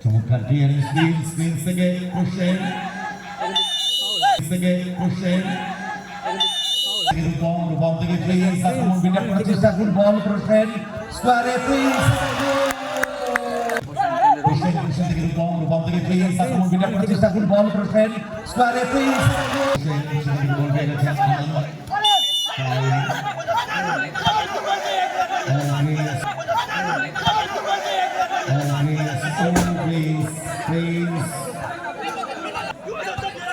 Spin spin থেকে question থেকে question Rupam Rupam থেকে প্লেয়ার্স আক্রমণ বিটা করার চেষ্টা ফুটবল কোশ্চেন স্কোয়ারে প্লিজ কোশ্চেন কোশ্চেন থেকে রূপম রূপম থেকে প্লেয়ার্স আক্রমণ বিটা করার চেষ্টা ফুটবল কোশ্চেন স্কোয়ারে প্লিজ কোশ্চেন কোশ্চেন থেকে বল পেয়ে গেছে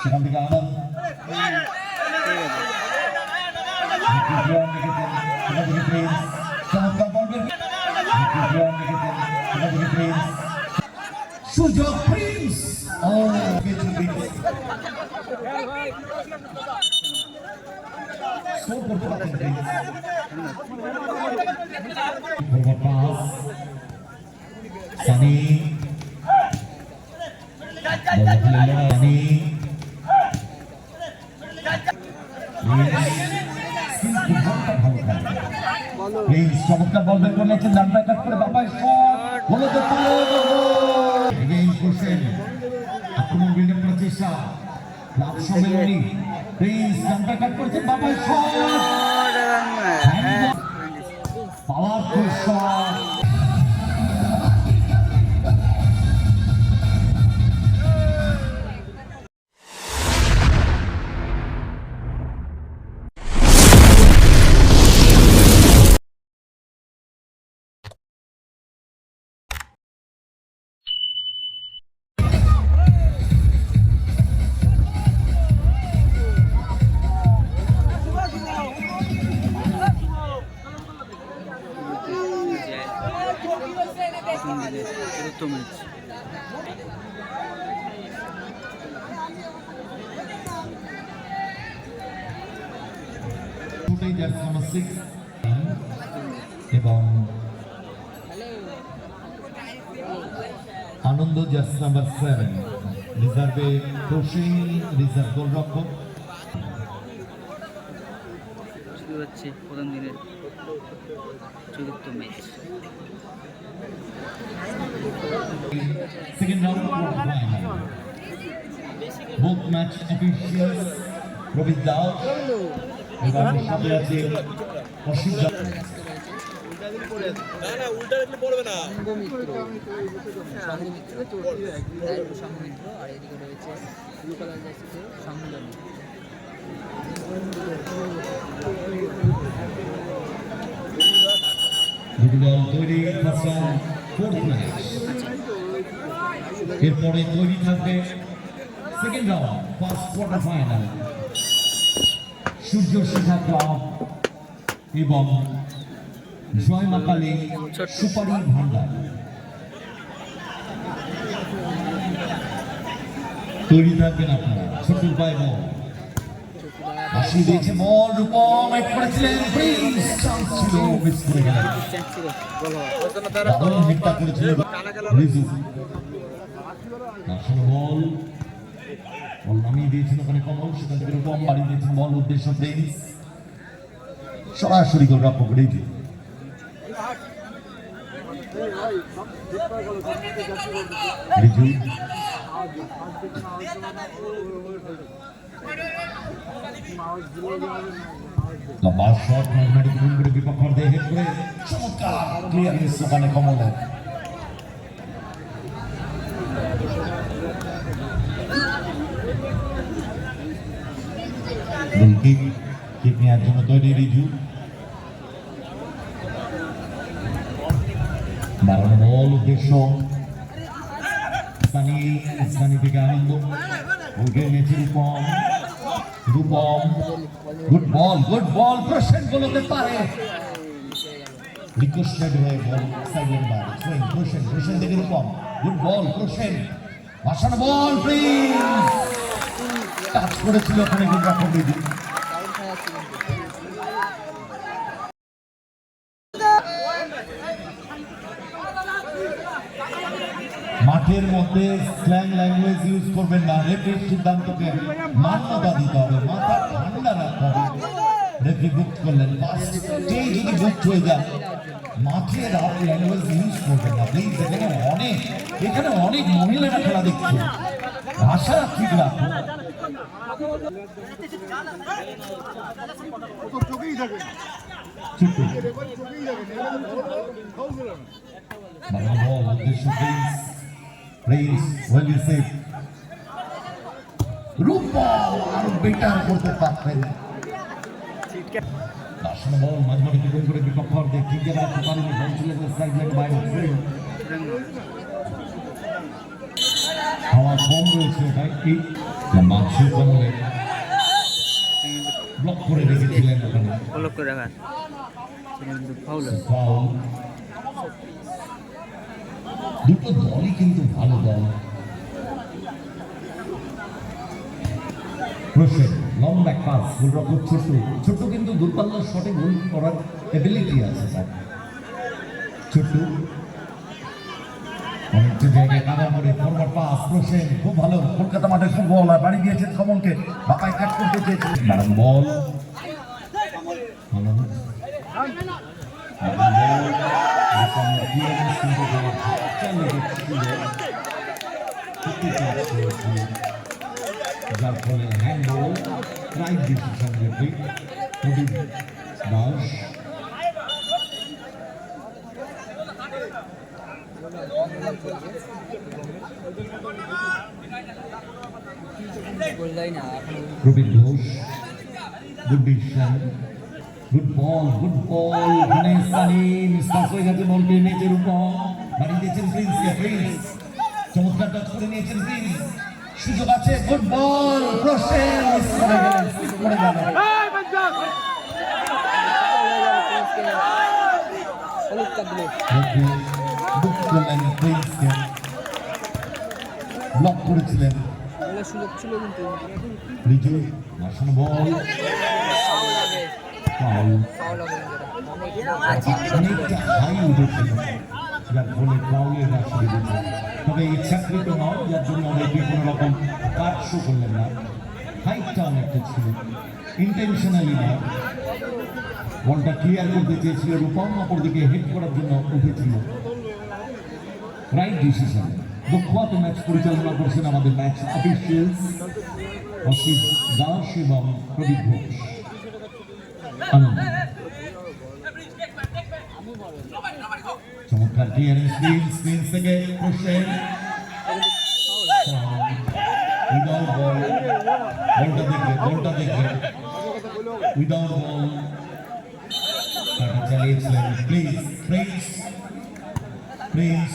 সেখান থেকে আনন্দ সেখান থেকে প্রিন্স চমৎকার বল বের সেখান থেকে প্রিন্স সুযোগ প্রিন্স ও কিছু প্রিন্স স্কোর করতে পারতেন Prince over pass Sunny ball খেলে সানি প্লিজ চমৎকার বল বের করে নিয়েছেন ডান ব্যাক করে বাবাই শট হলো তো এগেইন কোশ্চেন আক্রমণ বিল্ড করার চেষ্টা লাভ সম্মেলনী প্লিজ ডান ব্যাক করেছেন Babai shot. Powerful shot Ananda jersey number seven রিজার্ভে কোচিং রিজার্ভ গোলরক্ষক শুরু হচ্ছে প্রথম দিনের চতুর্থ match Second round quarter final. Both match officials Rohit Dao এবং সাথে সঙ্গমিত্র আর এদিকে রয়েছে এরপরে তৈরি থাকবে second round first quarter final Surya Shikha club এবং জয় মা কালী সুপারি ভান্ডার। তৈরি থাকবেন আপনারা ছোট ভাই বল আসি দিয়েছে রূপম এক করেছিলেন প্রিন্স চান্স ছিল মিস সরাসরি গোল রক্ষক রিজু। রিজু লম্বা শট ম্যাগনেটিক মুভ করে বিপক্ষ অর্ধে হেড করে চমৎকার ক্লিয়ারেন্স ওখানে কমলের গোল কিক কিক নেওয়ার জন্য তৈরি রিজু বাড়ানো বল উদ্দেশ্য সানি সানি থেকে আনন্দ উঠে নিয়েছে Rupam Rupam good ball good ball প্রসেন্ট goal হতে পারে রিকোয়েস্টেড হয়ে বল সাইলেন্ট বার সুইং প্রসেন প্রসেন থেকে রূপম গুড বল প্রসেন ভাসানো বল প্লিজ টাচ করেছিল ওখানে কিন্তু মধ্যে স্ল্যাং ল্যাঙ্গুয়েজ ইউজ করবেন না। রেফের সিদ্ধান্তকে মান্যতা দিতে হবে, মাথা ঠান্ডা রাখতে হবে। রেফে বুক করলেন ফার্স্টেই যদি বুক হয়ে যায়, মাঠে রাফ ল্যাঙ্গুয়েজ ইউজ করবেন না। প্লিজ এখানে অনেক এখানে অনেক মহিলারা খেলা দেখছে। ভাষা ঠিক রাখো ঠিক Prince well you save Rupam আরও বেটার করতে পারতেন আসলে বল মাঝে মাঝে বিপদ করে বিপক্ষ অর্ধে ঠিক জায়গায় রাখতে পারেনি বল ছিল সাইড লাইন বাইরে ফিরে হাওয়া কম রয়েছে তাই কি? মাছু কমলে ব্লক করে রেখেছিলেন ওখানে ফলো করে কিন্তু ফাউল ফাউল দুটো দলই কিন্তু ভালো দল। প্রসেন লং পাস গোলরক্ষক ছোট। ছোট কিন্তু দূরপাল্লার শটে গোল করার এবিলিটি আছে তার। ছোট। অনেকটা জায়গায় কাদা ফরওয়ার্ড পাস প্রসেন খুব ভালো। কলকাতা মাঠে খুব বল বাড়ি দিয়েছেন কমলকে বাপায় কাট করতে চেয়েছেন বল যার ফলে handball right decision referee Pradip Das Prabin Ghosh good decision good ball good ball Ganesh Sunny mispass হয়ে গেছে বলকে নিচের উপর বাড়িয়ে দিয়েছেন প্রিন্সকে প্রিন্স। চমৎকার টাচ করে নিয়েছেন প্রিন্স। সুযোগ আছে গুড বল মিস করে গেলেন করে গেলেন ব্লক করেছিলেন। সুযোগ ছিল কিন্তু। বল। ফাউল অনেকটা হাই উঠেছিল যার ফলে ফাউলের রাশি দিয়েছে নয় যার জন্য অনেকে কোনো রকম কাজ শো করলেন না হাইটটা অনেকটা ছিল ক্লিয়ার করতে চেয়েছিল রূপম অপর দিকে হেড করার জন্য উঠেছিল রাইট ডিসিশন দক্ষত ম্যাচ পরিচালনা করছেন আমাদের ম্যাচ অফিসিয়ালস অসিত দাস এবং প্রদীপ ঘোষ। চমৎকার ক্লিয়ারেন্স স্ক্রিন স্ক্রিন থেকে কোশ্চেন উইদাউট বল বলটা দেখবে বলটা দেখবে উইদাউট বল চালিয়েছিলেন। প্লিজ প্লিজ প্লিজ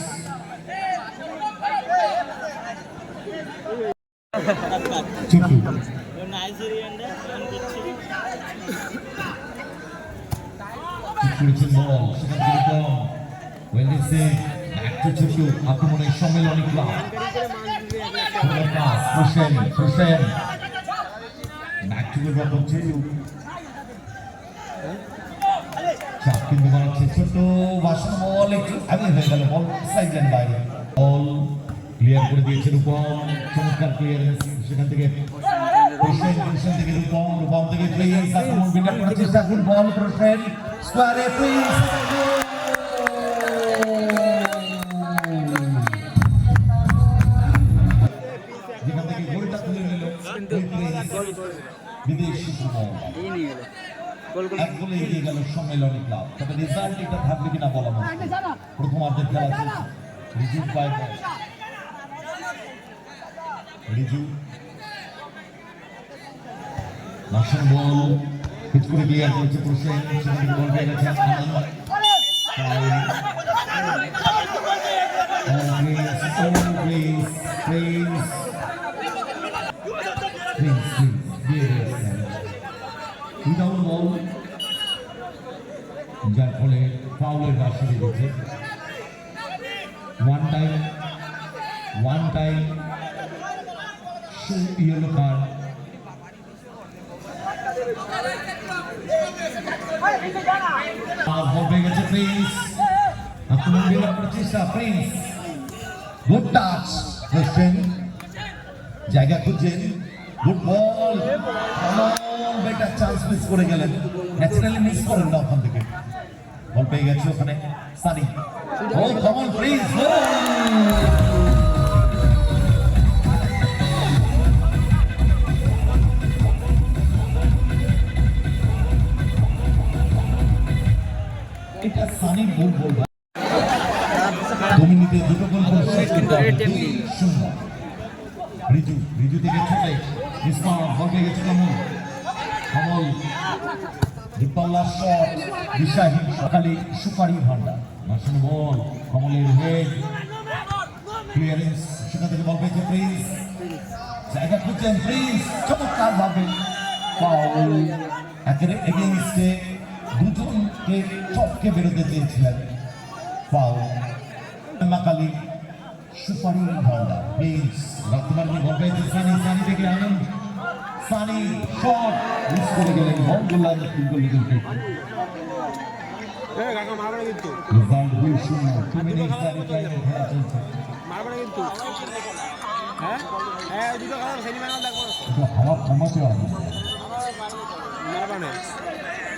চুটু করেছেন বল সেখান থেকে কম আক্রমণের সম্মেলনী ক্লাব ছোটু চাপ কিন্তু বল একটু আগে হয়ে বল সাইড লাইন বাইরে বল ক্লিয়ার করে দিয়েছে রূপম। চমৎকার ক্লিয়ারেন্স সেখান থেকে। হোসেন থেকে রূপম। রূপম থেকে প্লেয়ার্স আক্রমণ বিল্ডাপ করার চেষ্টা গুড বল হোসেন স্কোয়ারে প্লিজ যেখান থেকে গোলটা তুলে নিল বিদেশি ফুটবল এই নিয়ে গেল গোল গোল এক গোলে এগিয়ে গেল সম্মেলনী ক্লাব তবে রেজাল্ট এটা থাকবে কিনা বলা মুশকিল প্রথমার্ধের খেলা রিজু পায় রিজু মাসন বল পিচ করে ক্লিয়ার করেছে প্রসেন সেখান থেকে বল পেয়ে গেছে দিয়ে যার ফলে ফাউলের করেছে one time one time yellow card ball পেয়ে গেছে প্রিন্স আক্রমণ প্রিন্স গুড টাচ হোসেন জায়গা খুঁজছেন good ball better chance miss করে গেলেন। ন্যাচারালি মিস করেন না ওখান থেকে। বল পেয়ে গেছে ওখানে। সানি ও কমন প্লিজ সানি ভুল বলবা দু মিনিটে দুটো গোল করে শেষ করতে কিন্তু রিজু রিজু থেকে ছোটে ইসমাল বল গেছে কমল কমল দীপাল্লার শট দিশাহীন সকালে সুপারি ভান্ডার মাসুম বল কমলের হেড ক্লিয়ারেন্স সেখান থেকে বল পেয়েছে প্রিন্স জায়গা খুঁজছেন প্রিন্স চমৎকার ভাবে ফাউল একেবারে এগেইনস্টে দুজনকে চটকে বেরোতে চেয়েছিলেন। ফাউল মাকালি সুপারি ভান্ডার বর্তমান বল পেয়েছে সানি সানি থেকে আনন্দ। সানি শট। মিস করে গেলেন বল গোলাম তিন গোল নিতে এ কাকা মারবে না কিন্তু। রেজাল্ট দুই শূন্য টু মিনিট চারি টাইমে খেলা চলছে। মারবে কিন্তু। হ্যাঁ? হ্যাঁ দুটো কালার সেমি দেখব একটু কমাতে হবে। মারবে না।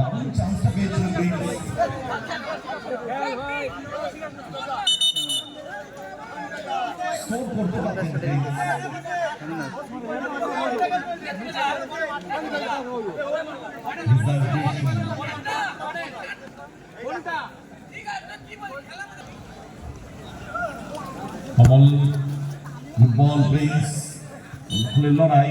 দারুণ চান্সটা পেয়েছিলেন প্রিন্স স্কোর করতে পারতেন প্রিন্স ফুটবল প্রিন্স লড়াই।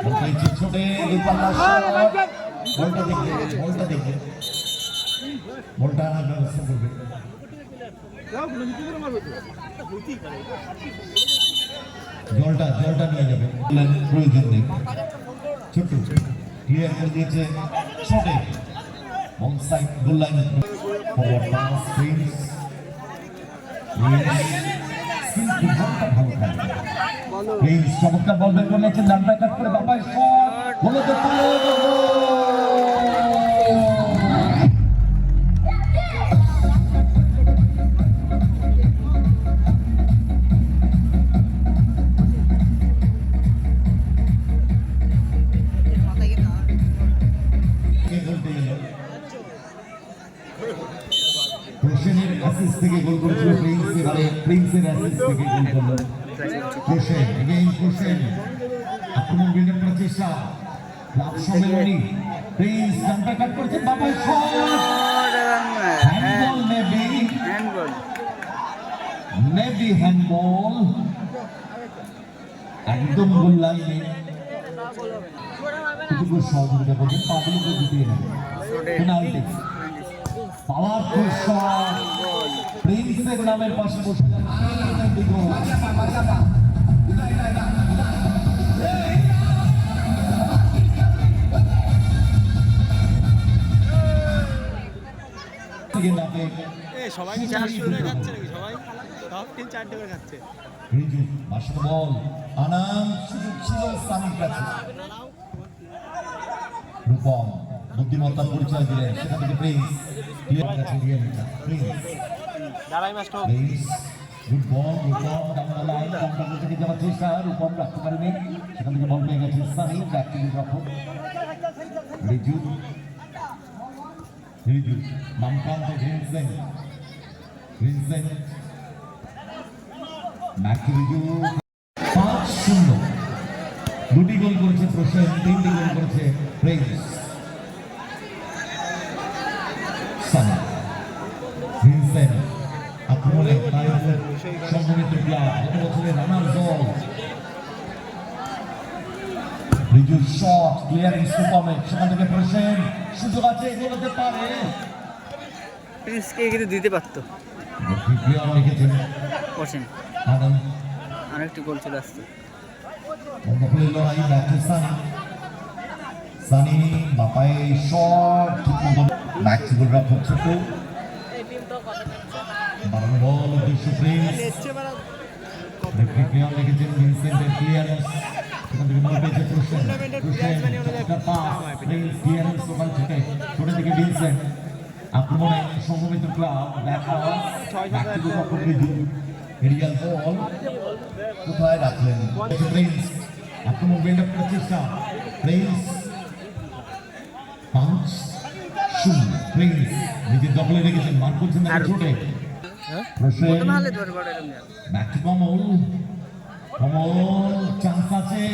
ছোটে বলটা দেখবে বলটা দেখবে বলটা আনার ব্যবস্থা করবে জলটা জলটা নিয়ে যাবে। প্রয়োজন নেই ছোট্ট ক্লিয়ার করে দিয়েছে ছোটে প্রিন্স প্রিন্স চমৎকার বল বের করে নিয়েছেন ডান কাট করে বাপায় শট। গোলতে পারে গোলটি গেল। হোসেনের অ্যাসিস্ট থেকে গোল করেছিল প্রিন্স এবারে। প্রিন্সের অ্যাসিস্ট থেকে গোল করল। হোসেন এগেইন হোসেন আক্রমণ বিল্ডের প্রচেষ্টা লাভ সম্মেলনী প্রিন্স ডানটা কাট করেছে বাবাই শট হ্যান্ডবল নেবি হ্যান্ডবল নেবি হ্যান্ডবল একদম গোল লাইনে এটুকু সহযোগিতা করবেন পাগুলোকে জিতিয়ে নেবে পেনাল্টি প্রিন্সের নামের পাশে বসে সবাই কি চারটে করে খাচ্ছে নাকি? সবাই? সব চারটে করে খাচ্ছে। রিজু মাসুদ বল আনাম সুযোগ ছিল সামির কাছে। রূপম বুদ্ধিমত্তার পরিচয় দিলেন। সেখান থেকে প্রিন্স ক্লিয়ার কাছে দিয়ে নিলেন প্রিন্স দাঁড়াই master. Prince good ball Rupam down the line counter থেকে যাওয়ার চেষ্টা রূপম রাখতে পারেনি সেখান থেকে বল পেয়ে গেছে সানি ব্যাক টু রক্ষক Riju Riju মামকান্ত Vincent Vincent back to Riju পাঁচ শূন্য। দুটি গোল করেছে প্রসেন তিনটি গোল করেছে প্রিন্স। সম্মানিত ক্লাব গত বছরের রানার দল রিজু শট ক্লিয়ারিং সুপারম্যান সেখান থেকে প্রসেন সুযোগ আছে এগিয়ে হতে পারে প্রিন্সকে কিন্তু দিতে পারতো। প্লেয়ার রেখেছেন আদম আরেকটি গোল চলে বন্ধুদের লড়াই ব্যাটে সানি। বাপায় শট ঠিক মতো ম্যাচ গোল রক্ষক ছোট বাড়ানো বল উদ্দেশ্য প্রিন্স রেফারি প্লেয়ার রেখেছেন ভিনসেন্টের ক্লিয়ারেন্স সেখান থেকে বল পেয়েছে প্রসেন প্রসেন চমৎকার পাস প্রিন্স ক্লিয়ারেন্স ওখান থেকে ছোট থেকে ভিনসেন্ট আক্রমণে সংগমিত ক্লাব ব্যাক ব্যাক টু রক্ষক রিজু এরিয়াল বল কোথায় রাখলেন প্রিন্স আক্রমণ বিল্ড আপ প্রচেষ্টা প্রিন্স পাঁচ শূন্য প্রিন্স নিজের দখলে রেখেছেন মার করছেন ছোটে কমল চান্স আছে।